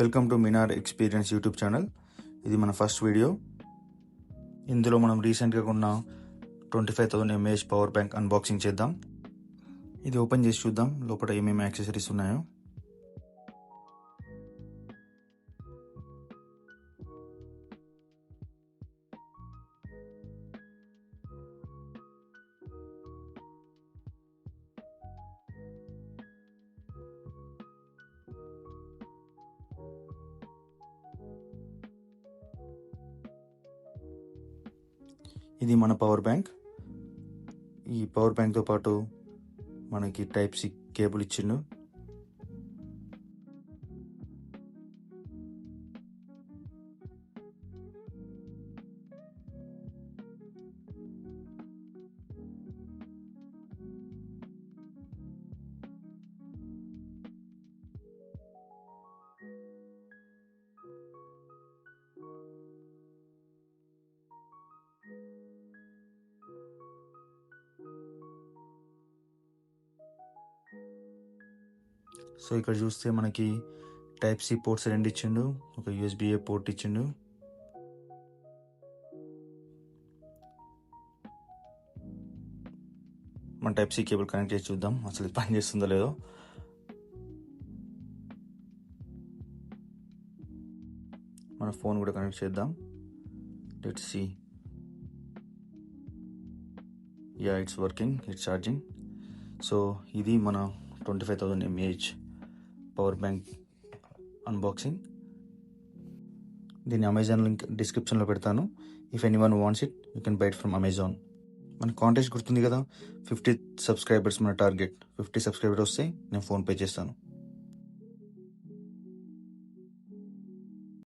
Welcome to Minar experience YouTube channel. ఇది మన first video. ఇందులో మనం రీసెంట్గా కొన్న twenty five thousand mAh power bank unboxing చేద్దాం. ఇది ఓపెన్ చేసి చూద్దాం. లోపల ఏమేమి యాక్సెసరీస్ ఉన్నాయో. ఇది మన పవర్ బ్యాంక్ ఈ పవర్ బ్యాంక్తో పాటు మనకి టైప్ సి కేబుల్ ఇచ్చిండు. సో ఇక్కడ చూస్తే మనకి టైప్ సి పోర్ట్స్ రెండు ఇచ్చిండు ఒక యూఎస్బిఏ పోర్ట్ ఇచ్చిండు. మన టైప్ సి కేబుల్ కనెక్ట్ చేసి చూద్దాం అసలు ఇది పని చేస్తుందో లేదో. మన ఫోన్ కూడా కనెక్ట్ చేద్దాం. Let see. Yeah it's working it's charging. So ఇది మన twenty five thousand mAh. Power bank unboxing దీన్ని అమెజాన్ లింక్ డిస్క్రిప్షన్లో పెడతాను. If any one wants it you can buy it from Amazon మన కాంటాక్ట్ గుర్తుంది కదా? ఫిఫ్టీ సబ్స్క్రైబర్స్ మన target fifty subscribers వస్తే నేను ఫోన్పే చేస్తాను.